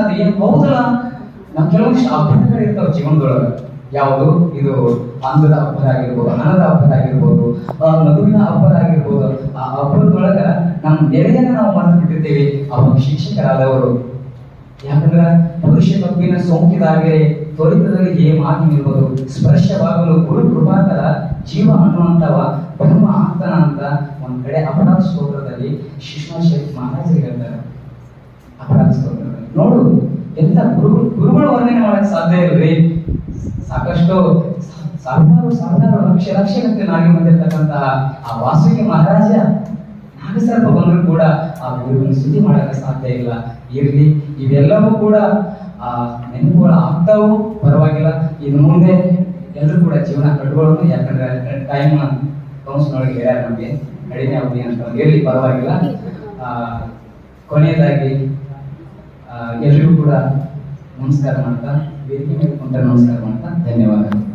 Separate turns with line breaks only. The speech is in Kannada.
ಅದು ಏನು ಹೌದಲ್ಲ ನಮ್ ಕೆಲವೊಂದಿಷ್ಟು ಇರ್ತಾವ ಜೀವನದೊಳಗ. ಯಾವುದು? ಇದು ಅಂಧದ ಹಬ್ಬದಾಗಿರ್ಬೋದು ಹಣದ ಹಬ್ಬದಾಗಿರ್ಬೋದು ಮಗುವಿನ ಹಬ್ಬದಾಗಿರ್ಬೋದು ಆ ಹಬ್ಬದೊಳಗ ನಮ್ಮ ನೆರೆಯನ್ನು ನಾವು ಮರೆತು ಬಿಟ್ಟಿರ್ತೇವೆ ಅವರು ಶಿಕ್ಷಕರಾದವರು. ಯಾಕಂದ್ರೆ ಪುರುಷ ಮಗುವಿನ ಸೋಂಕಿದಾಗೆ ತ್ವರಿತದಲ್ಲಿ ಹೇ ಮಾತಿ ನಿಲ್ಬೋದು ಸ್ಪರ್ಶವಾಗಲು ಗುರು ಕೃಪಾಕರ ಜೀವ ಅನ್ನುವಂತವ ಬ್ರಹ್ಮ ಆಗ್ತಾನ ಅಂತ ಒಂದ್ ಕಡೆ ಅಪರಾಧ ಸ್ತೋತ್ರದಲ್ಲಿ ಶಿಷ್ಣ ಶೇಖ್ ಮಹಾರಾಜರಿಗೆ ಹೇಳ್ತಾರೆ. ಅಪರಾಧ ನೋಡು ಎಂತ ಗುರುಗಳು ಗುರುಗಳು ವರ್ಣನೆ ಮಾಡಕ್ ಸಾಧ್ಯ ಇಲ್ರಿ. ಸಾಕಷ್ಟು ಸಾವಿರಾರು ಸಾವಿರಾರು ಲಕ್ಷ ಲಕ್ಷಗಟ್ಟಲೆ ನಾಗಿ ಬಂದಿರ್ತಕ್ಕಂತಹ ಆ ವಾಸುಕಿ ಮಹಾರಾಜ ನಾಗಸರ್ಪ ಬಂದ್ರು ಕೂಡ ಆ ಗುರುವಿನ ಸುದ್ದಿ ಮಾಡಕ್ಕೆ ಸಾಧ್ಯ ಇಲ್ಲ. ಇರ್ಲಿ ಇವೆಲ್ಲವೂ ಕೂಡ, ಆ, ನೆನಪುಗಳು ಆಗ್ತಾವು ಪರವಾಗಿಲ್ಲ. ಇನ್ನು ಮುಂದೆ ಎಲ್ಲರೂ ಕೂಡ ಜೀವನ ಕಟ್ಕೊಳ್ಳೋದು ಯಾಕಂದ್ರೆ ಟೈಮ್ ಕೌನ್ಸಿಲೊಳಗೆ ಹೇಳ್ಯಾರ ನಮಗೆ ಕಡಿಮೆ ಅವಧಿ ಅಂತ ಇರ್ಲಿ ಪರವಾಗಿಲ್ಲ. ಆ, ಕೊನೆಯದಾಗಿ ಎಲ್ರಿಗೂ ಕೂಡ ನಮಸ್ಕಾರ ಮಾಡ್ತಾ ವೇದಿಕೆ ಮೇಲೆ ನಮಸ್ಕಾರ ಮಾಡ್ತಾ ಧನ್ಯವಾದಗಳು.